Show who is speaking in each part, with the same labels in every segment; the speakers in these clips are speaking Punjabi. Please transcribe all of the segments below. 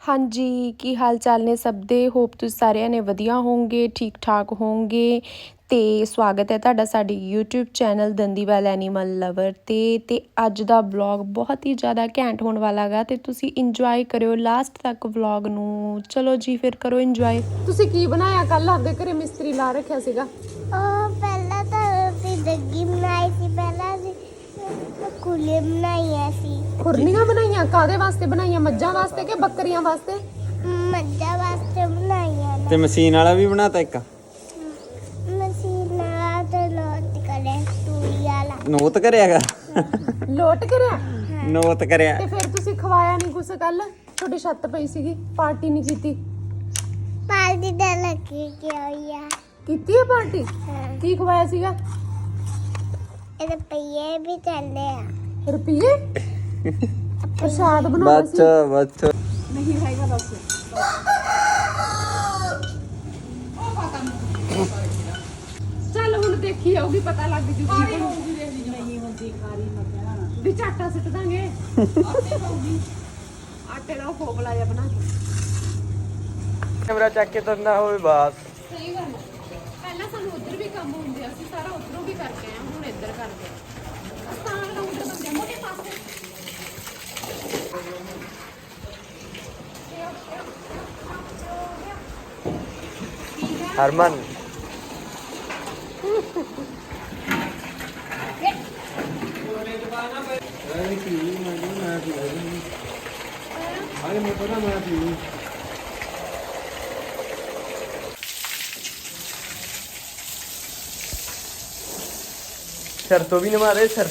Speaker 1: ਹਾਂਜੀ, ਕੀ ਹਾਲ ਚਾਲ ਨੇ ਸਭ ਦੇ? ਹੋਪ ਤੁਸੀਂ ਸਾਰਿਆਂ ਨੇ ਵਧੀਆ ਹੋਵੋਗੇ ਠੀਕ ਠਾਕ ਹੋਵੋਗੇ। ਤੇ ਸਵਾਗਤ ਹੈ ਤੁਹਾਡਾ ਸਾਡੇ YouTube channel Dandiwal animal lover ਤੇ। ਤੇ ਅੱਜ ਦਾ ਵਲੌਗ ਬਹੁਤ ਹੀ ਜ਼ਿਆਦਾ ਘੈਂਟ ਹੋਣ ਵਾਲਾ ਹੈਗਾ ਤੇ ਤੁਸੀਂ ਇੰਜੋਏ ਕਰਿਓ ਲਾਸਟ ਤੱਕ ਵਲੌਗ ਨੂੰ। ਚਲੋ ਜੀ, ਫਿਰ ਕਰੋ ਇੰਜੋਏ ਤੁਸੀਂ ਕੀ ਬਣਾਇਆ ਕੱਲ ਆਪਦੇ ਘਰੇ ਮਿਸਤਰੀ ਲਾ ਰੱਖਿਆ ਸੀਗਾ?
Speaker 2: ਉਹ ਪਹਿਲਾਂ ਤਾਂ ਅਸੀਂ ਦੱਗੀ ਬਣਾਈ ਸੀ, ਪਹਿਲਾਂ ਅਸੀਂ ਕੁਲੇ ਬਣਾਈਆਂ ਸੀ।
Speaker 1: ਖੁਰਨੀਆਂ ਬਣਾਈਆਂ? ਕਾਦੇ ਵਾਸਤੇ ਬਣਾਈਆਂ? ਮੱਝਾਂ ਵਾਸਤੇ ਕਿ ਬੱਕਰੀਆਂ ਵਾਸਤੇ?
Speaker 2: ਮੱਝਾਂ ਵਾਸਤੇ ਬਣਾਈਆਂ
Speaker 3: ਤੇ ਮਸ਼ੀਨ ਵਾਲਾ ਵੀ ਬਣਾਤਾ ਇੱਕ?
Speaker 2: ਮਸ਼ੀਨ ਨਾਲ ਤੇ ਲੋਟ ਕਰੇ ਸਟੂੜੀ ਵਾਲਾ।
Speaker 3: ਨੋਤ ਕਰਿਆਗਾ?
Speaker 1: ਲੋਟ ਕਰਿਆ?
Speaker 3: ਨੋਤ ਕਰਿਆ।
Speaker 1: ਤੇ ਫਿਰ ਤੁਸੀਂ ਖਵਾਇਆ ਨਹੀਂ ਕੁਛ ਕੱਲ? ਤੁਹਾਡੀ ਛੱਤ ਪਈ ਸੀਗੀ ਪਾਰਟੀ ਨਹੀਂ ਕੀਤੀ।
Speaker 2: ਪਾਲਦੀ ਦਾ ਲੱਗੀ ਕਿ ਹੋਈ ਆ।
Speaker 1: ਕੀਤੀ ਹੈ ਪਾਰਟੀ?
Speaker 2: ਹਾਂ।
Speaker 1: ਕੀ ਖਵਾਇਆ ਸੀਗਾ?
Speaker 2: ਇਹਦੇ ਪਈਏ ਵੀ ਚੱਲੇ ਆ।
Speaker 1: ਰੁਪਈਏ? ਪ੍ਰਸ਼ਾਦ ਬਣਾਉਣਾ
Speaker 3: ਬੱਚ
Speaker 1: ਸੀ।
Speaker 3: ਬੱਚ
Speaker 1: ਨਹੀਂ ਹੈਗਾ ਦੱਸ। ਚੱਲ ਹੁਣ ਦੇਖੀ ਆਊਗੀ ਪਤਾ ਲੱਗ ਜੂਗੀ ਨਹੀਂ ਹੁੰਦੀ ਖਾਰੀ ਮੱਝਾਂ ਵੀ ਝਾਟਾ ਸਿੱਟ ਦਾਂਗੇ। ਆਟੇ ਪਾਉਗੀ ਆਟੇ ਦਾ ਖੋਪਲਾ ਜਿਹਾ ਬਣਾ ਕੇ।
Speaker 3: ਕੈਮਰਾ ਚੱਕ ਕੇ ਤੁਰਨਾ ਹੋਵੇ ਬਾਸ।
Speaker 1: ਸਹੀ ਗੱਲ ਹੈ ਪਹਿਲਾਂ ਸਾਨੂੰ ਉਧਰ ਵੀ ਕੰਮ ਹੁੰਦੇ ਅਸੀਂ ਸਾਰਾ ਉਧਰੋਂ ਵੀ ਕਰਕੇ ਆਏ ਹਾਂ, ਹੁਣ ਇੱਧਰ ਕਰਦੇ ਆ ਸਤਾਨ ਦਾ ਉਧਰ ਬੰਦੇ ਮੋਟੇ ਪਾਸੇ
Speaker 3: ਹਰਮਨ ਸਰ ਤੋਂ ਵੀ ਨਾ ਮਾਰੇ ਸਰ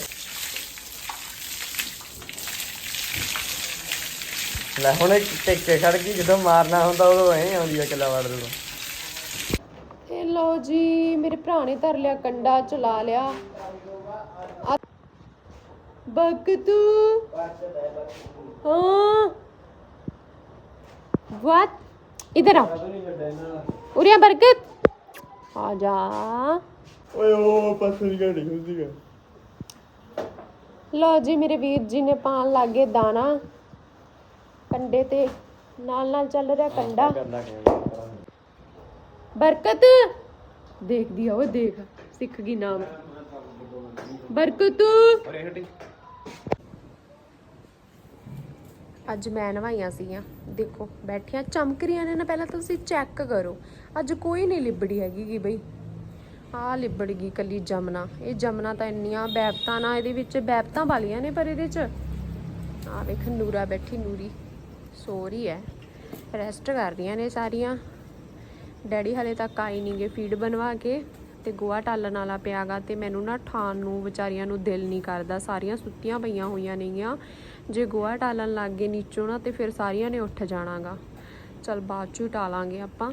Speaker 3: ਲੈ ਹੁਣ ਟਿੱਕੇ ਖੜ ਗਈ ਜਦੋਂ ਮਾਰਨਾ ਹੁੰਦਾ ਉਦੋਂ ਐ ਆਉਂਦੀ ਆ ਕਿੱਲਾ ਵੜ ਦੂਗਾ
Speaker 1: ਇਹ ਲੋ ਜੀ ਮੇਰੇ ਭਰਾ ਨੇ ਧਰ ਲਿਆ ਕੰਡਾ ਚਲਾ ਲਿਆ। ਬਗਤੂ ਹਾਂ। ਵਾਟ ਇਧਰ ਆ। ਉਰੀਆ ਬਰਕਤ। ਆ ਜਾ।
Speaker 3: ਓਏ ਉਹ ਪਸਰੀ ਗੜੀ ਹੁੰਦੀ ਆ।
Speaker 1: ਲੋ ਜੀ ਮੇਰੇ ਵੀਰ ਜੀ ਨੇ ਪਾਣ ਲੱਗੇ ਦਾਣਾ। ਕੰਡੇ ਤੇ। ਨਾਲ ਨਾਲ ਚੱਲ ਰਿਹਾ ਕੰਡਾ। ਬਰਕਤ। ਦੇਖਦੀ ਆ ਓਏ ਦੇਖ। ਸਿੱਖ ਗਈ ਨਾਮ। ਬਰਕਤ। ਅੱਜ ਮੈਂ ਨਵਾਈਆਂ ਸੀਗੀਆਂ। ਦੇਖੋ ਬੈਠੀਆਂ। ਚਮਕ ਰਹੀਆਂ ਨੇ ਨਾ ਪਹਿਲਾਂ ਤਾਂ ਤੁਸੀਂ ਚੈੱਕ ਕਰੋ। ਅੱਜ ਕੋਈ ਨਹੀਂ ਲਿਬੜੀ ਹੈਗੀ ਗੀ ਬਈ। ਆ ਲਿਬੜ ਗਈ ਕੱਲੀ ਜਮਨਾ। ਇਹ ਜਮਨਾ ਤਾਂ ਇੰਨੀਆਂ ਬੈਬਤਾਂ ਨਾ ਇਹਦੇ ਵਿੱਚ ਬੈਬਤਾਂ ਵਾਲੀਆਂ ਨੇ ਪਰ ਇਹਦੇ ਚ। ਆ ਵੇਖ ਨੂਰਾ ਬੈਠੀ ਨੂਰੀ। ਸੋ ਰਹੀ ਹੈ। ਰੈਸਟ ਕਰਦੀਆਂ ਨੇ ਸਾਰੀਆਂ। ਡੈਡੀ ਹਲੇ ਤੱਕ ਆਈ ਨਹੀਂਗੇ ਫੀਡ ਬਣਵਾ ਕੇ ਤੇ ਗੋਆ ਟਾਲਣ ਵਾਲਾ ਪਿਆਗਾ ਤੇ ਮੈਨੂੰ ਨਾ ਠਾਣ ਨੂੰ ਵਿਚਾਰੀਆਂ ਨੂੰ ਦਿਲ ਨਹੀਂ ਕਰਦਾ। ਸਾਰੀਆਂ ਸੁੱਤੀਆਂ ਪਈਆਂ ਹੋਈਆਂ ਨੇਗੀਆਂ। ਜੇ ਗੋਆ ਟਾਲਣ ਲੱਗ ਗਏ ਨੀਚੋਂ ਨਾ ਤੇ ਫਿਰ ਸਾਰੀਆਂ ਨੇ ਉੱਠ ਜਾਣਾਗਾ ਚਲ ਬਾਅਦ ਚੋਂ ਟਾਲਾਂਗੇ ਆਪਾਂ।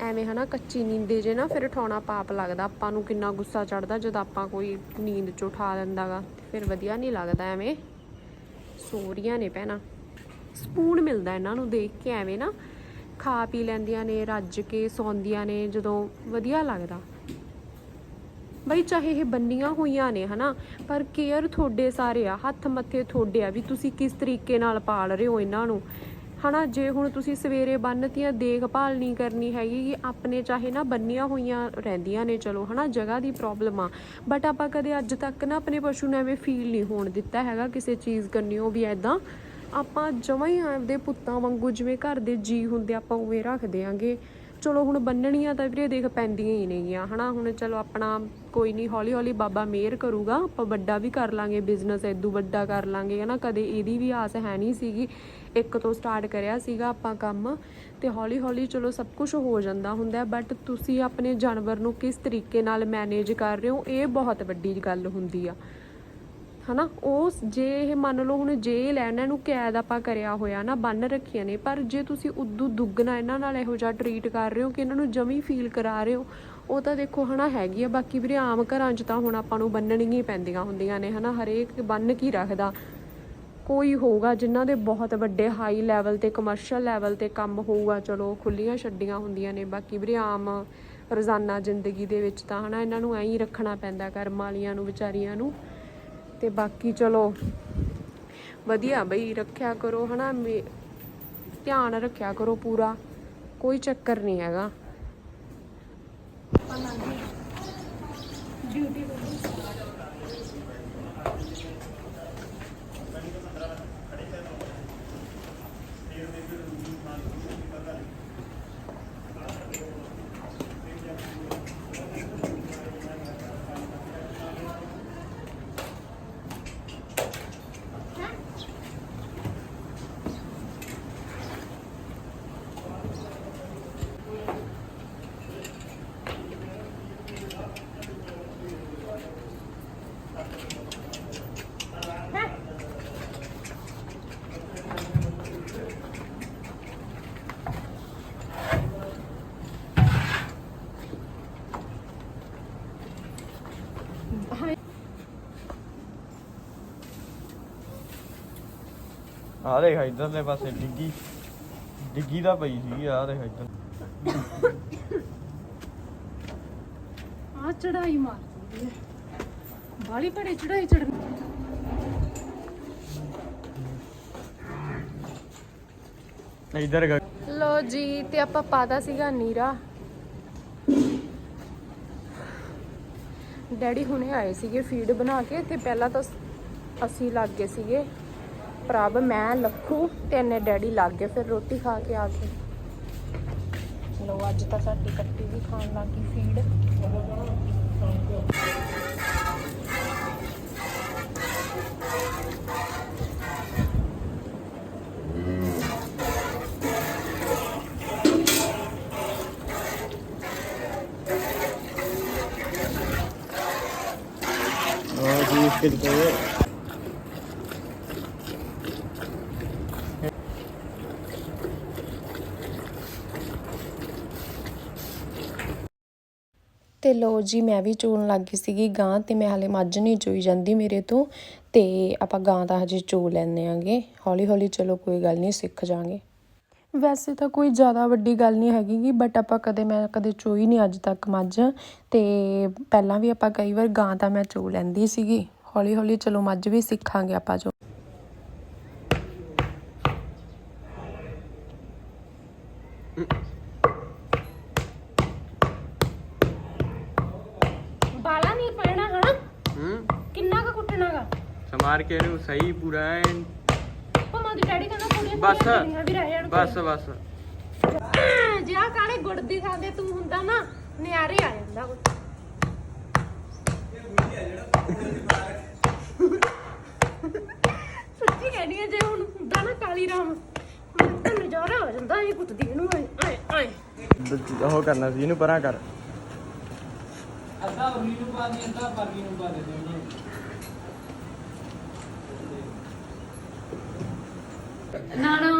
Speaker 1: ਐਵੇਂ ਹਨਾ ਕੱਚੀ ਨੀਂਦੇ ਜੇ ਨਾ ਫਿਰ ਉਠਾਉਣਾ ਪਾਪ ਲੱਗਦਾ। ਆਪਾਂ ਨੂੰ ਕਿੰਨਾ ਗੁੱਸਾ ਚੜਦਾ ਜਦ ਆਪਾਂ ਕੋਈ ਨੀਂਦ ਚ ਉਠਾ ਦਿੰਦਾਗਾ ਫਿਰ ਵਧੀਆ ਨਹੀਂ ਲੱਗਦਾ ਐਵੇਂ। ਸੋ ਨੇ ਭੈਣਾਂ। ਸਕੂਨ ਮਿਲਦਾ ਇਹਨਾਂ ਨੂੰ ਦੇਖ ਕੇ ਐਵੇਂ ਨਾ ਖਾ ਪੀ ਲੈਂਦੀਆਂ ਨੇ, ਰੱਜ ਕੇ ਸੌਂਦੀਆਂ ਨੇ, ਜਦੋਂ ਵਧੀਆ ਲੱਗਦਾ। ਬਈ ਚਾਹੇ ਇਹ ਬੰਨੀਆਂ ਹੋਈਆਂ ਨੇ ਹਨਾ, ਪਰ ਕੇਅਰ ਤੁਹਾਡੇ ਸਾਰੇ ਆ, ਹੱਥ ਮੱਥੇ ਤੁਹਾਡੇ ਆ ਵੀ ਤੁਸੀਂ ਕਿਸ ਤਰੀਕੇ ਨਾਲ ਪਾਲ ਰਹੇ ਹੋ ਇਹਨਾਂ ਨੂੰ। ਹਨਾ, ਜੇ ਹੁਣ ਤੁਸੀਂ ਸਵੇਰੇ ਬੰਨਤੀਆਂ ਦੇਖਭਾਲ ਨਹੀਂ ਕਰਨੀ ਹੈਗੀ, ਕਿ ਆਪਣੇ ਚਾਹੇ ਨਾ ਬੰਨੀਆਂ ਹੋਈਆਂ ਰਹਿੰਦੀਆਂ ਨੇ, ਚਲੋ ਹਨਾ, ਜਗ੍ਹਾ ਦੀ ਪ੍ਰੋਬਲਮ ਆ। ਬਟ ਆਪਾਂ ਕਦੇ ਅੱਜ ਤੱਕ ਨਾ ਆਪਣੇ ਪਸ਼ੂ ਨੂੰ ਐਵੇਂ ਫੀਲ ਨਹੀਂ ਹੋਣ ਦਿੱਤਾ ਹੈਗਾ ਕਿਸੇ ਚੀਜ਼ ਕਰਨੀਓ ਵੀ ਐਦਾਂ ਆਪਾਂ ਜਮਾਂ ਹੀ ਆਪਦੇ ਪੁੱਤਾਂ ਵਾਂਗੂ, ਜਿਵੇਂ ਘਰ ਦੇ ਜੀ ਹੁੰਦੇ, ਆਪਾਂ ਉਵੇਂ ਰੱਖਦੇ ਆਂਗੇ। ਚਲੋ ਹੁਣ ਬੰਨਣੀਆਂ ਤਾਂ ਵੀਰੇ ਦੇਖ ਪੈਂਦੀਆਂ ਹੀ ਨੇਗੀਆਂ, ਹਨਾ? ਹੁਣ ਚਲੋ ਆਪਣਾ ਕੋਈ ਨਹੀਂ, ਹੌਲੀ ਹੌਲੀ ਬਾਬਾ ਮਿਹਰ ਕਰੂਗਾ, ਆਪਾਂ ਵੱਡਾ ਵੀ ਕਰ ਲਾਂਗੇ ਬਿਜ਼ਨਸ ਐਦੂ ਵੱਡਾ ਕਰ ਲਾਂਗੇ, ਹਨਾ? ਕਦੇ ਇਹਦੀ ਵੀ ਆਸ ਹੈ ਨਹੀਂ ਸੀਗੀ, ਇੱਕ ਤੋਂ ਸਟਾਰਟ ਕਰਿਆ ਸੀਗਾ ਆਪਾਂ ਕੰਮ, ਤੇ ਹੌਲੀ ਹੌਲੀ ਚਲੋ ਸਭ ਕੁਝ ਹੋ ਜਾਂਦਾ ਹੁੰਦਾ ਬਟ ਤੁਸੀਂ ਆਪਣੇ ਜਾਨਵਰ ਨੂੰ ਕਿਸ ਤਰੀਕੇ ਨਾਲ ਮੈਨੇਜ ਕਰ ਰਹੇ ਹੋ, ਇਹ ਬਹੁਤ ਵੱਡੀ ਗੱਲ ਹੁੰਦੀ ਆ। ਹਨਾ, ਉਹ ਜੇ ਇਹ ਮੰਨ ਲਓ ਹੁਣ ਜੇਲ ਹੈ ਇਹਨਾਂ ਨੂੰ ਕੈਦ ਆਪਾਂ ਕਰਿਆ ਹੋਇਆ ਨਾ, ਬੰਨ ਰੱਖੀਆਂ ਨੇ, ਪਰ ਜੇ ਤੁਸੀਂ ਉਦੋਂ ਦੁੱਗਣਾ ਇਹਨਾਂ ਨਾਲ ਇਹੋ ਜਿਹਾ ਟਰੀਟ ਕਰ ਰਹੇ ਹੋ ਕਿ ਇਹਨਾਂ ਨੂੰ ਜਮੀ ਫੀਲ ਕਰਾ ਰਹੇ ਹੋ, ਉਹ ਤਾਂ ਦੇਖੋ ਹਨਾ ਹੈਗੀ ਆ, ਬਾਕੀ ਵੀਰੇ ਆਮ ਘਰਾਂ 'ਚ ਤਾਂ ਹੁਣ ਆਪਾਂ ਨੂੰ ਬੰਨਣੀਆਂ ਹੀ ਪੈਂਦੀਆਂ ਹੁੰਦੀਆਂ ਨੇ ਹਨਾ, ਹਰੇਕ ਬੰਨ ਕੀ ਰੱਖਦਾ? ਕੋਈ ਹੋਊਗਾ, ਜਿਨ੍ਹਾਂ ਦੇ ਬਹੁਤ ਵੱਡੇ ਹਾਈ ਲੈਵਲ ਤੇ ਕਮਰਸ਼ੀਅਲ ਲੈਵਲ ਤੇ ਕੰਮ ਹੋਊਗਾ, ਚਲੋ ਖੁੱਲੀਆਂ ਛੱਡੀਆਂ ਹੁੰਦੀਆਂ ਨੇ, ਬਾਕੀ ਵੀਰੇ ਆਮ ਰੋਜ਼ਾਨਾ ਜ਼ਿੰਦਗੀ ਦੇ ਵਿੱਚ ਤਾਂ ਹਨਾ, ਇਹਨਾਂ ਨੂੰ ਐਂ ਹੀ ਰੱਖਣਾ ਪੈਂਦਾ, ਕਰਮ ਵਾਲੀਆਂ ਨੂੰ, ਵਿਚਾਰੀਆਂ ਨੂੰ। ਤੇ ਬਾਕੀ ਚਲੋ, ਵਧੀਆ ਬਈ, ਰੱਖਿਆ ਕਰੋ, ਹਨਾ, ਮੇ- ਧਿਆਨ ਰੱਖਿਆ ਕਰੋ ਪੂਰਾ, ਕੋਈ ਚੱਕਰ ਨਹੀਂ ਹੈਗਾ।
Speaker 3: ਆ ਦੇਖ ਇਧਰਲੇ ਪਾਸੇ ਡਿੱਗੀ। ਡਿੱਗੀ ਦਾ ਪਈ ਸੀ ਆ ਦੇਖ ਇਧਰ।
Speaker 1: ਆ ਚੜਾਈ ਮਾਰਦੀ ਹੈ। ਬਾਲੀ ਭੜੇ ਚੜਾਈ ਚੜਨ।
Speaker 3: ਇਧਰ ਗ
Speaker 1: ਲੋ ਜੀ ਤੇ ਆਪਾਂ ਪਾਦਾ ਸੀਗਾ ਨੀਰਾ। ਡੈਡੀ ਹੁਣੇ ਆਏ ਸੀਗੇ ਫੀਡ ਬਣਾ ਕੇ ਤੇ ਪਹਿਲਾਂ ਤਾਂ ਅਸੀਂ ਲੱਗ ਗਏ ਸੀਗੇ। ਪ੍ਰਭ, ਮੈਂ, ਲੱਖੂ ਤੇ ਇਹਨੇ ਡੈਡੀ ਲੱਗ ਗਏ, ਫਿਰ ਰੋਟੀ ਖਾ ਕੇ ਆ ਕੇ ਲੋ ਅੱਜ ਤਾਂ ਸਾਡੀ ਕੱਟੀ ਵੀ ਖਾਣ ਲੱਗ ਗਈ ਫੀਡ
Speaker 3: ਆ ਜੀ ਇਸ ਕੇ
Speaker 1: ਲੋ ਜੀ, ਮੈਂ ਵੀ ਚੋਣ ਲੱਗ ਗਈ ਸੀਗੀ ਗਾਂ ਤੇ ਮੈਂ ਹਾਲੇ ਮੱਝ ਨਹੀਂ ਚੋਈ ਜਾਂਦੀ ਮੇਰੇ ਤੋਂ ਤੇ ਆਪਾਂ ਗਾਂ ਤਾਂ ਹਜੇ ਚੋ ਲੈਣੇ ਆਂਗੇ। ਹੌਲੀ ਹੌਲੀ ਚਲੋ ਕੋਈ ਗੱਲ ਨਹੀਂ, ਸਿੱਖ ਜਾਾਂਗੇ। ਵੈਸੇ ਤਾਂ ਕੋਈ ਜ਼ਿਆਦਾ ਵੱਡੀ ਗੱਲ ਨਹੀਂ ਹੈਗੀ ਬਟ ਆਪਾਂ ਕਦੇ ਮੈਂ ਕਦੇ ਚੋਈ ਨਹੀਂ ਅੱਜ ਤੱਕ ਮੱਝ ਤੇ ਪਹਿਲਾਂ ਵੀ ਆਪਾਂ ਕਈ ਵਾਰ ਗਾਂ ਤਾਂ ਮੈਂ ਚੋ ਲੈਂਦੀ ਸੀਗੀ। ਹੌਲੀ ਹੌਲੀ ਚਲੋ ਮੱਝ ਵੀ ਸਿੱਖਾਂਗੇ ਆਪਾਂ ਜੋ ਬਾਲਾ ਨਹੀਂ ਪੈਣਾ ਹਨਾ
Speaker 3: ਹੂੰ
Speaker 1: ਕਿੰਨਾ ਕੁ ਕੁੱਟਣਾਗਾ
Speaker 3: ਸਮਾਰ ਕੇ ਇਹਨੂੰ ਸਹੀ ਪੂਰਾ ਐਨ।
Speaker 1: ਭਮਾ ਦੀ ਡੈਡੀ ਕਹਿੰਦਾ ਕੁੜੀਆਂ
Speaker 3: ਬਸ।
Speaker 1: ਕੁੜੀਆਂ ਜਿਹੜੀਆਂ ਵੀ ਰਹਿ ਜਾਣ
Speaker 3: ਬਸ ਬਸ।
Speaker 1: ਜੇ ਆ ਕਾਲੇ ਗੁੜ ਦੀ ਥਾਂ ਤੇ ਹੁੰਦਾ ਨਾ ਨਿਆਰੇ ਆ ਜਾਂਦਾ ਕੋਈ। ਸੱਚੀ ਕਹਿੰਦੀ ਆ ਜੇ ਹੁਣ ਹੁੰਦਾ ਨਾ ਕਾਲੀ ਰਾਮ ਹੁਣ ਤਾਂ ਨਜ਼ਾਰਾ ਹੋ ਜਾਂਦਾ ਇਹ ਕੁੱਟਦੀ ਇਹਨੂੰ ਆਏ ਆਏ ਆਏ।
Speaker 3: ਉਹ ਕਰਨਾ ਸੀ ਇਹਨੂੰ ਪਰਾਂ ਕਰ।
Speaker 1: ਨਾ ਨਾ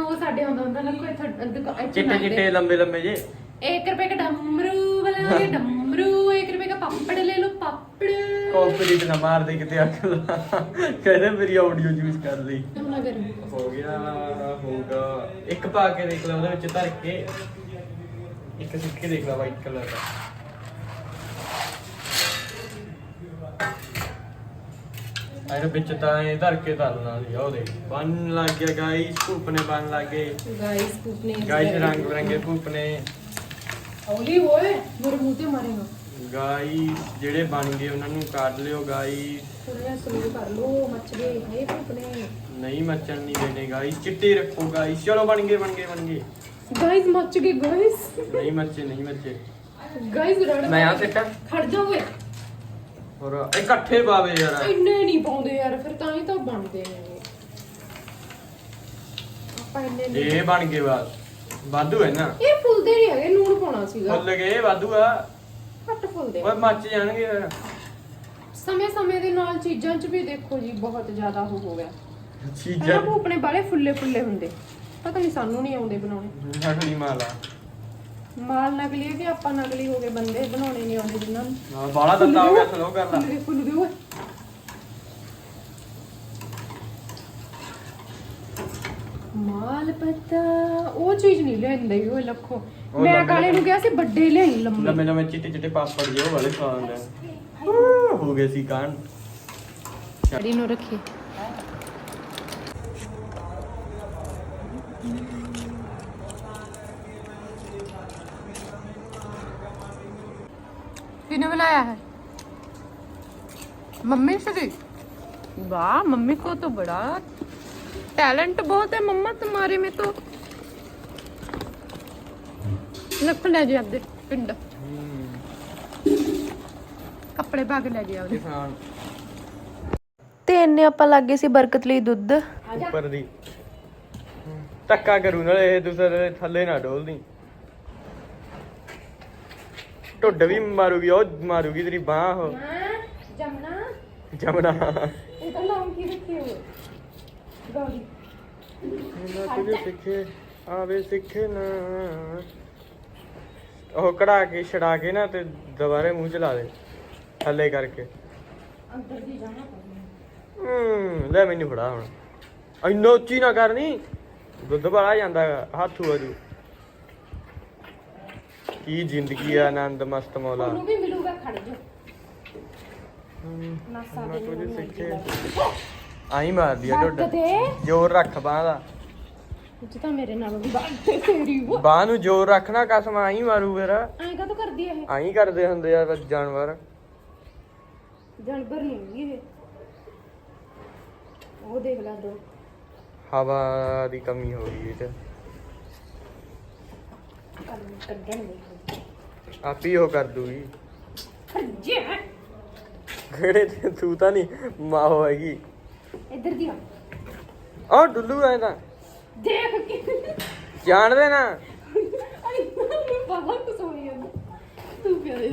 Speaker 1: ਉਹ ਸਾਡੇ ਆਉਂਦਾ ਹੁੰਦਾ ਨਾ ਕੋਈ ਇੱਥੇ
Speaker 3: ਚਿੱਟੇ ਚਿੱਟੇ ਲੰਬੇ ਲੰਬੇ ਜੇ
Speaker 1: एक रुपए का डमरू वाला डमरू एक रुपए का पापड़ ले लो पापड़
Speaker 3: ਕਾਪੀਰਾਈਟ ਨਾ ਮਾਰ ਦੇ ਕਿਤੇ ਅੱਖ ਲਾ ਕਹਿੰਦੇ ਮੇਰੀ ਆਡੀਓ ਯੂਜ਼ ਕਰ ਲਈ
Speaker 1: तुम ना करो
Speaker 3: ਹੋ ਗਿਆ ਹੋਊਗਾ ਇੱਕ ਪਾ ਕੇ ਦੇਖ ਲਾ ਉਹਦੇ ਵਿੱਚ ਧਰ ਕੇ ਇੱਕ ਸਿੱਖ ਕੇ ਦੇਖ ਲਾ ਵਾਈਟ ਕਲਰ ਦਾ ਐਨ ਵਿੱਚ ਤਾਂ ਇਹ ਧਰ ਕੇ ਧਰਨਾ ਸੀ ਉਹ ਦੇਖ ਬਣ ਲੱਗ ਗਿਆ ਗਾਈਸ ਧੂਪ ਨੇ ਲੱਗ ਗਏ।
Speaker 1: ਗਾਇਸ ਕੂਪ
Speaker 3: ਗਾਈਸ ਰੰਗ ਬਿਰੰਗੇ ਧੂਪ ਨੇ।
Speaker 1: ਹੋਏ ਮੇਰੇ ਮਾਰੇਗਾ
Speaker 3: ਗਾਈਸ ਜਿਹੜੇ ਬਣ ਗਏ ਉਹਨਾਂ ਨੂੰ ਕੱਢ ਲਿਓ ਗਾਈਸ ਨਹੀਂ ਮੱਚਣ ਨਹੀਂ ਦੇਣੇ ਗਾਈਸ ਚਿੱਟੇ ਰੱਖੋ ਗਾਈਸ ਚਲੋ ਬਣ ਗਏ ਬਣ ਗਏ ਬਣ ਗਏ।
Speaker 1: ਗਾਇਸ ਮੱਚ ਗਏ ਗਾਇਸ
Speaker 3: ਨਹੀਂ ਮੱਚੇ ਨਹੀਂ ਮੱਚੇ।
Speaker 1: ਗਾਇਸ
Speaker 3: ਮੈਂ ਆ ਸਿੱਟਾ?
Speaker 1: ਖੜ ਜਾ ਓਏ।
Speaker 3: ਹੋਰ ਇਕੱਠੇ ਪਾਵੇ ਯਾਰ।
Speaker 1: ਇੰਨੇ ਨਹੀਂ ਪਾਉਂਦੇ ਯਾਰ ਫਿਰ ਤਾਂ ਹੀ ਤਾਂ ਬਣਦੇ ਨੇ ਆਪਾਂ ਇੰਨੇ ਨਹੀਂ
Speaker 3: ਇਹ ਬਣ ਗਏ ਬਾਅਦ ਵਾਧੂ ਹੈ ਨਾ।
Speaker 1: ਇਹ ਫੁੱਲਦੇ ਨਹੀਂ ਹੈਗੇ ਨੂਣ ਪਾਉਣਾ ਸੀਗਾ।
Speaker 3: ਫੁੱਲ ਗਏ ਵਾਧੂ ਆ।
Speaker 1: ਘੱਟ ਫੁੱਲਦੇ
Speaker 3: ਓਏ ਮੱਚ ਜਾਣਗੇ
Speaker 1: ਸਮੇਂ ਸਮੇਂ ਦੇ ਨਾਲ ਚੀਜ਼ਾਂ 'ਚ ਵੀ ਦੇਖੋ ਜੀ ਬਹੁਤ ਜ਼ਿਆਦਾ ਉਹ ਹੋ ਗਿਆ।
Speaker 3: ਚੀਜ਼ਾਂ
Speaker 1: ਪਹਿਲਾਂ ਬਾਲੇ ਫੁੱਲੇ ਫੁੱਲੇ ਹੁੰਦੇ। ਪਤਾ ਨਹੀਂ ਸਾਨੂੰ ਨਹੀਂ ਆਉਂਦੇ ਬਣਾਉਣੇ।
Speaker 3: ਨਕਲੀ ਮਾਲਾ।
Speaker 1: ਮਾਲ ਨਕਲੀ ਹੈ ਕਿ ਆਪਾਂ ਨਕਲੀ ਹੋ ਗਏ ਬੰਦੇ ਬਣਾਉਣੇ ਨਹੀਂ ਆਉਂਦੇ ਜਿਨ੍ਹਾਂ ਨੂੰ।
Speaker 3: ਹਾਂ ਬਾਲਾ ਦਿੱਤਾ ਹੋ ਗਿਆ ਸਲੋ ਕਰ ਲਾ
Speaker 1: ਫੁੱਲ ਦੇ ਫੁੱਲ ਦੇ ਓਏ ਮਾਲ ਪਤਾ ਉਹ ਚੀਜ਼ ਨਹੀਂ ਲੈਂਦੇ ਉਹ ਲੱਖੋ।
Speaker 3: ਉਹ
Speaker 1: ਮੈਂ
Speaker 3: ਲੰਬੇ-
Speaker 1: ਕਾਲੇ ਨੂੰ ਕਿਹਾ ਸੀ ਵੱਡੇ ਲਿਆਈ ਲੰਮੇ।
Speaker 3: ਲੰਮੇ ਲੰਮੇ ਚਿੱਟੇ ਚਿੱਟੇ ਪਾਪੜ ਜਿਹੇ ਉਹ ਵਾਲੇ ਆ। ਹੋ ਗਏ ਸੀ ਕਾਂਡ।
Speaker 1: ਡੈਡੀ ਨੂੰ ਰੱਖੀ। किने बनाया है मम्मी से की वाह मम्मी को तो बड़ा टैलेंट बहुत है मम्मा तुम्हारे में तो लख ले जी आपदे पिंड ਕੱਪੜੇ ਪਾ ਕੇ ਲੈ ਜੀ ਆਪਦੇ
Speaker 3: ਕਿਸਾਨ
Speaker 1: ਤੇ ਇੰਨੇ ਆਪਾਂ ਲੱਗੇ ਸੀ ਬਰਕਤ ਲਈ ਦੁੱਧ
Speaker 3: ਉੱਪਰ ਦੀ ਧੱਕਾ ਕਰੂ ਨਾਲੇ ਇਹ ਦੂਸਰੇ ਥੱਲੇ ਨਾ ਡੋਲਦੀ ਢੁੱਡ ਵੀ ਮਾਰੂਗੀ ਉਹ ਮਾਰੂਗੀ ਤੇਰੀ ਬਾਹ ਉਹ।
Speaker 1: ਜਮਨਾ
Speaker 3: ਜਮਨਾ
Speaker 1: ਇਹ ਤਾਂ ਨਾਮ ਕੀ ਹੋ
Speaker 3: ਸਿੱਖੇ ਆਵੇ ਸਿੱਖੇ ਨਾ। ਉਹ ਕਢਾ ਕੇ ਛੜਾ ਕੇ ਨਾ ਤੇ ਦੁਬਾਰੇ ਮੂੰਹ ਚ ਲਾ ਦੇ ਥੱਲੇ ਕਰਕੇ।
Speaker 1: ਅੰਦਰ ਦੀ ਜਾਣਾ
Speaker 3: ਹੂੰ ਲੈ ਮੈਨੂੰ ਫੜਾ ਹੁਣ। ਇੰਨਾ ਉੱਚੀ ਨਾ ਕਰਨੀ। ਦੁੱਧ ਵਾਲਾ ਜਾਂਦਾ ਹੱਥ ਆਜੂ ਕੀ ਜ਼ਿੰਦਗੀ ਆ ਆਨੰਦ ਮਸਤ ਮੌਲਾ।
Speaker 1: ਉਹਨੂੰ ਵੀ ਮਿਲੂਗਾ ਖੜ ਜਾ।
Speaker 3: ਨਾ ਸਿੱਖੇ। ਆਈ ਮਾਰਦੀ ਆ ਢੁੱਡ
Speaker 1: ਦੇ।
Speaker 3: ਜ਼ੋਰ ਰੱਖ ਬਾਹ ਦਾ।
Speaker 1: ਉੱਚ ਤਾਂ ਮੇਰੇ ਨਾਲੋਂ ਵੀ ਤੇ ਤੇਰੀ ਉਹ।
Speaker 3: ਬਾਹ ਨੂੰ ਜ਼ੋਰ ਰੱਖਣਾ ਕਸਮ ਆਈ ਮਾਰੂ ਫਿਰ।
Speaker 1: ਐਂ ਕਾ ਕਰਦੀ ਇਹ?
Speaker 3: ਆਈ ਕਰਦੇ ਹੁੰਦੇ ਆ ਜਾਨਵਰ।
Speaker 1: ਜਾਨਵਰ ਨਹੀਂ ਇਹ। ਉਹ ਦੇਖ ਲੈ ਦੋ।
Speaker 3: ਹਵਾ ਦੀ ਕਮੀ ਹੋ ਗਈ ਇਹ
Speaker 1: ਕੰਨ ਕੱਢਣ ਨਹੀਂ
Speaker 3: ਆਪ ਹੀ ਉਹ ਕਰ ਦੂਗੀ।
Speaker 1: ਖੱਜੇ
Speaker 3: ਕਿਹੜੇ ਤੇ? ਤੂੰ ਤਾਂ ਨਹੀਂ ਮਾਂ ਹੋਏਗੀ
Speaker 1: ਇੱਧਰ ਦੀ ਆ।
Speaker 3: ਉਹ ਡੁੱਲੂ ਐ ਤਾਂ
Speaker 1: ਦੇਖ ਕੇ।
Speaker 3: ਜਾਣਦੇ ਨਾ।
Speaker 1: ਅਰੇ ਬਾਹਰ ਕੁ ਸੋਈ ਜਾਂਦਾ ਤੂੰ ਪਿਆਰੇ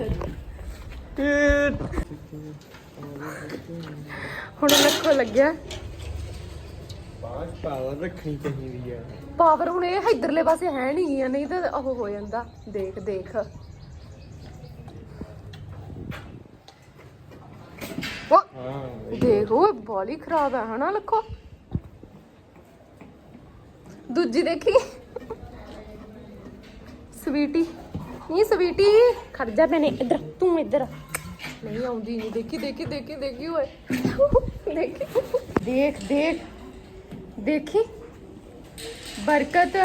Speaker 1: ਹੁਣ ਲੱਖੋ ਲੱਗਿਆ।
Speaker 3: ਬਾਸ ਪਾਵਰ ਰੱਖਣੀ ਚਾਹੀਦੀ ਆ।
Speaker 1: ਪਾਵਰ ਹੁਣ ਇਹ ਇਧਰਲੇ ਪਾਸੇ ਹੈ ਨਹੀਂ ਗਿਆ ਨਹੀਂ ਤਾਂ ਉਹ ਹੋ ਜਾਂਦਾ। ਦੇਖ ਦੇਖ ਉਹ
Speaker 3: ਹਾਂ
Speaker 1: ਦੇਖ ਉਹ ਬੋਲੀ ਖਰਾਬ ਹੈ ਹਨਾ ਲੱਖੋ? ਦੂਜੀ ਦੇਖੀ। ਸਵੀਟੀ। ਨਹੀਂ ਸਵੀਟੀ। ਖੜ ਜਾ ਮੈਨੇ ਇੱਧਰ, ਤੂੰ ਇੱਧਰ। ਨਹੀਂ, ਆਉਂਦੀ ਨਹੀਂ ਦੇਖੀ ਦੇਖੀ ਦੇਖੀ ਦੇਖੀ, ਓਏ। ਦੇਖੀ। ਦੇਖ ਦੇਖ। ਦੇਖੀ। ਬਰਕਤ।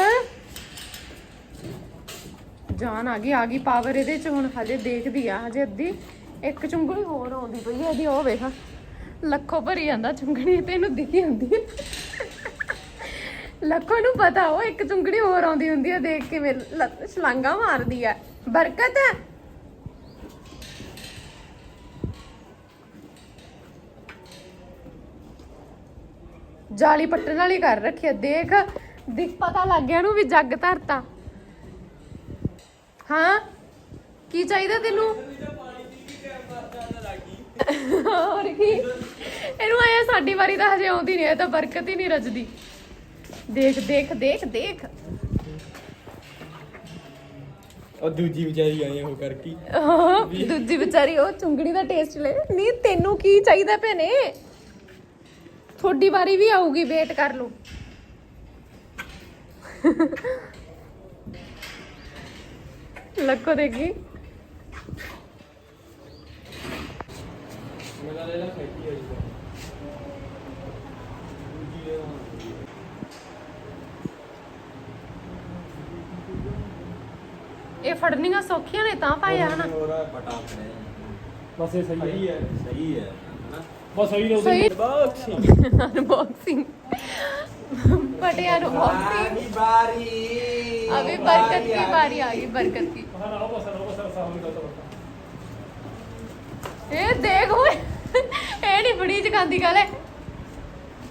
Speaker 1: ਜਾਨ ਆ ਗਈ ਆ ਗਈ ਪਾਵਰ ਇਹਦੇ ਚ ਹੁਣ ਹਜੇ ਦੇਖਦੀ ਆ, ਹਜੇ ਅੱਧੀ। ਇੱਕ ਚੁੰਗਲੀ ਹੋਰ ਆਉਂਦੀ ਪਈ ਆ, ਇਹਦੀ, ਉਹ ਵੇਖ। ਲੱਖੋ ਭਰੀ ਜਾਂਦਾ ਚੁੰਗਣੀ ਤੇ ਇਹਨੂੰ ਦਿਖੀ ਹੁੰਦੀ ਹੈ। ਲੱਖੋ ਨੂੰ ਪਤਾ ਉਹ ਇੱਕ ਚੁੰਗੜੀ ਹੋਰ ਆਉਂਦੀ ਹੁੰਦੀ ਹੈ ਦੇਖ ਕੇ ਮੇਰੇ ਛਲਾਂਗਾ ਮਾਰਦੀ ਆ ਬਰਕਤ ਜਾਲੀ ਪੱਟਣ ਵਾਲੀ ਕਰ ਰੱਖੀ ਆ ਦੇਖ। ਦਿਖ ਪਤਾ ਲੱਗ ਗਿਆ ਨੂੰ ਵੀ ਜੱਗ ਧਰਤਾ। ਹਾਂ? ਕੀ ਚਾਹੀਦਾ ਤੈਨੂੰ? ਹੋਰ ਕੀ? ਇਹਨੂੰ ਆਇਆ ਸਾਡੀ ਵਾਰੀ ਤਾਂ ਹਜੇ ਆਉਂਦੀ ਨਹੀਂ ਇਹ ਤਾਂ ਬਰਕਤ ਹੀ ਨਹੀਂ ਰਜਦੀ। ਦੇਖ ਦੇਖ ਦੇਖ ਦੇਖ।
Speaker 3: ਉਹ ਦੂਜੀ ਵਿਚਾਰੀ ਆਈ ਉਹ ਕਰਕੇ
Speaker 1: ਆਹ, ਦੂਜੀ ਵਿਚਾਰੀ ਉਹ ਚੁੰਗਣੀ ਦਾ ਟੇਸਟ ਲੈ। ਨਹੀਂ ਤੈਨੂੰ ਕੀ ਚਾਹੀਦਾ ਭੈਣੇ? ਤੁਹਾਡੀ ਵਾਰੀ ਵੀ ਆਊਗੀ ਵੇਟ ਕਰ ਲਓ। ਲੱਕੋ ਦੇਖੀ।
Speaker 3: ਮੇਰਾ ਲੈ ਲਾ ਖੈਤੀ ਆ ਜੀ।
Speaker 1: ਇਹ ਫੜਨੀਆਂ ਸੌਖੀਆਂ ਨੇ ਤਾਂ ਪਾਇਆ ਹਨਾ?
Speaker 4: ਬਸ ਇਹ ਸਹੀ ਹੈ। ਸਹੀ ਹੈ ਹਨਾ? ਬਸ ਸਹੀ ਨੇ
Speaker 3: ਉਹਦੀ
Speaker 1: ਅਨਬਾਕਸਿੰਗ ਅਨਬਾਕਸਿੰਗ
Speaker 3: ਪਟਿਆ ਨੂੰ
Speaker 1: ਬਾਕਸਿੰਗ ਅਬੇ
Speaker 3: ਬਰਕਤ ਦੀ ਬਾਰੀ ਆ ਗਈ ਬਰਕਤ ਦੀ ਇਹ
Speaker 4: ਦੇਖ ਓਏ। ਇਹ ਨਹੀਂ ਬੜੀ ਜਗਾਂਦੀ
Speaker 1: ਗੱਲ। ਹੈ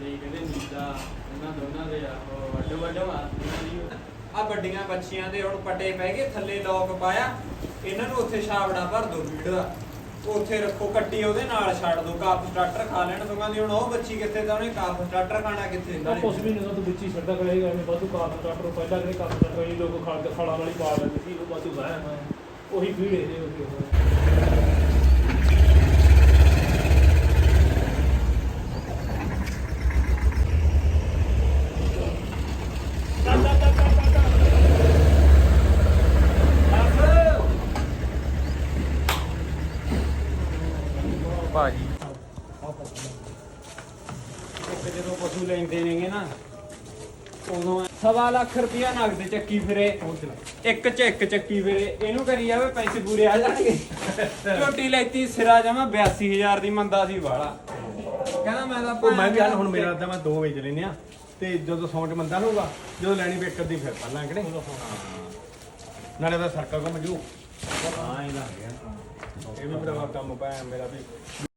Speaker 1: ਦੇ ਕਹਿੰਦੇ
Speaker 3: ਇਹਨਾਂ ਦੋਨਾਂ ਦੇ ਆ ਉਹ ਵੱਡੋ ਵੱਡੋ ਮਾਰਦੀਆਂ
Speaker 5: ਆ ਵੱਡੀਆਂ ਬੱਚੀਆਂ ਦੇ ਹੁਣ ਪੱਟੇ ਪੈ ਗਏ ਥੱਲੇ ਲੋਕ ਪਾਇਆ ਇਹਨਾਂ ਨੂੰ ਉੱਥੇ ਛਾਵੜਾ ਭਰ ਦੋ ਦਾ। ਉੱਥੇ ਰੱਖੋ ਕੱਟੀ ਉਹਦੇ ਨਾਲ ਛੱਡ ਦੋ ਕਾਫ ਸਟਾਰਟਰ ਖਾ ਲੈਣ ਤੋਂ ਕਹਿੰਦੀ ਹੁਣ ਉਹ ਬੱਚੀ ਕਿੱਥੇ ਤਾਂ ਉਹਨੇ ਕਾਫ ਸਟਾਰਟਰ ਖਾਣਾ ਕਿੱਥੇ?
Speaker 4: ਤਾਂ ਕੁਛ ਵੀ ਨਹੀਂ ਤੂੰ ਵਿੱਚ ਹੀ ਛੱਡਦਾ ਕਰੇਗਾ ਐਵੇਂ ਵਾਧੂ ਕਾਰ ਡਾਕਟਰ ਪਹਿਲਾਂ ਕਿਹੜੇ ਲੋਕ ਕੇ ਵਾਲੀ ਪਾ ਲੈਂਦੇ ਸੀ ਉਹ ਵਾਧੂ ਵਾਇਆ ਮੈਂ ਉਹੀ ਭੀੜੇ ਦੇ
Speaker 5: ਲੱਖ ਰੁਪਇਆ ਨਗਦ ਚੱਕੀ ਫਿਰੇ। ਇੱਕ ਚ ਇੱਕ ਚੱਕੀ ਫਿਰੇ। ਇਹਨੂੰ ਕਰੀ ਜਾਵੇ ਪੈਸੇ ਪੂਰੇ ਆ ਜਾਣਗੇ। ਝੋਟੀ ਲੈਤੀ ਸਿਰਾ ਜਮਾ 82000 ਦੀ ਮੰਦਾ ਸੀ ਵਾਲਾ। ਕਹਿੰਦਾ ਮੈਂ ਤਾਂ
Speaker 6: ਉਹ ਮੈਂ ਵੀ ਹਾਲ ਹੁਣ ਮੇਰਾ ਤਾਂ ਮੈਂ ਦੋ ਵੇਚ ਲੈਨੇ ਆ ਤੇ ਜਦੋਂ ਸੌਂ ਚ ਮੰਦਾ ਲਊਗਾ ਜਦੋਂ ਲੈਣੀ ਵੇਕਰ ਦੀ ਫਿਰ ਪਾ ਲਾਂਗੇ ਨੇ ਨਾਲੇ ਦਾ ਸਰਕਲ ਕੋ ਮਜੂ ਹਾਂ ਇਹ ਲੱਗ ਗਿਆ ਇਹ ਵੀ ਮੇਰਾ ਕੰਮ ਪਾਇਆ ਮੇਰਾ ਵੀ।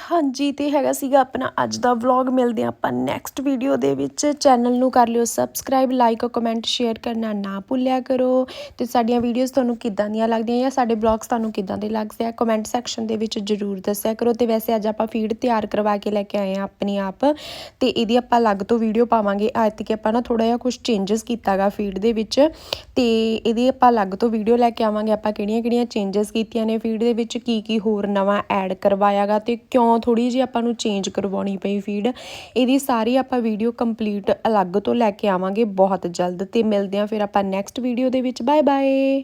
Speaker 7: ਹਾਂਜੀ, ਤੇ ਹੈਗਾ ਸੀਗਾ ਆਪਣਾ ਅੱਜ ਦਾ ਵਲੌਗ ਮਿਲਦੇ ਹਾਂ ਆਪਾਂ ਨੈਕਸਟ ਵੀਡੀਓ ਦੇ ਵਿੱਚ। ਚੈਨਲ ਨੂੰ ਕਰ ਲਿਓ ਸਬਸਕ੍ਰਾਈਬ ਲਾਈਕ ਕਮੈਂਟ ਸ਼ੇਅਰ ਕਰਨਾ ਨਾ ਭੁੱਲਿਆ ਕਰੋ। ਤੇ ਸਾਡੀਆਂ ਵੀਡੀਓਜ਼ ਤੁਹਾਨੂੰ ਕਿੱਦਾਂ ਦੀਆਂ ਲੱਗਦੀਆਂ ਜਾਂ ਸਾਡੇ ਬਲੌਗਸ ਤੁਹਾਨੂੰ ਕਿੱਦਾਂ ਦੇ ਲੱਗਦੇ ਆ ਕਮੈਂਟ ਸੈਕਸ਼ਨ ਦੇ ਵਿੱਚ ਜਰੂਰ ਦੱਸਿਆ ਕਰੋ। ਤੇ ਵੈਸੇ ਅੱਜ ਆਪਾਂ ਫੀਡ ਤਿਆਰ ਕਰਵਾ ਕੇ ਲੈ ਕੇ ਆਏ ਆ ਆਪਣੇ ਆਪ। ਤੇ ਇਹਦੀ ਆਪਾਂ ਅਲੱਗ ਤੋਂ ਵੀਡੀਓ ਪਾਵਾਂਗੇ। ਅੱਜ ਤੱਕ ਆਪਾਂ ਨਾ ਥੋੜਾ ਜਿਹਾ ਕੁਝ ਚੇਂਜਸ ਕੀਤਾਗਾ ਫੀਡ ਦੇ ਵਿੱਚ। ਤੇ ਇਹਦੀ ਆਪਾਂ ਅਲੱਗ ਤੋਂ ਵੀਡੀਓ ਲੈ ਕੇ ਆਵਾਂਗੇ। ਆਪਾਂ ਕਿਹੜੀਆਂ ਕਿਹੜੀਆਂ ਚੇਂਜਸ ਕੀਤੀਆਂ ਨੇ ਫੀਡ ਦੇ ਵਿੱਚ ਕੀ ਕੀ ਹੋਰ ਨਵਾਂ ਐਡ ਕਰਵਾਇਆਗਾ ਤੇ ਕਿਉਂ ਥੋੜੀ ਜਿਹੀ ਆਪਾਂ ਨੂੰ ਚੇਂਜ ਕਰਵਾਉਣੀ ਪਈ ਫੀਡ ਇਹਦੀ ਸਾਰੀ ਆਪਾਂ ਵੀਡੀਓ ਕੰਪਲੀਟ ਅਲੱਗ ਤੋਂ ਲੈ ਕੇ ਆਵਾਂਗੇ ਬਹੁਤ ਜਲਦ। ਤੇ ਮਿਲਦੇ ਆਂ ਫਿਰ ਆਪਾਂ ਨੈਕਸਟ ਵੀਡੀਓ ਦੇ ਵਿੱਚ। Bye bye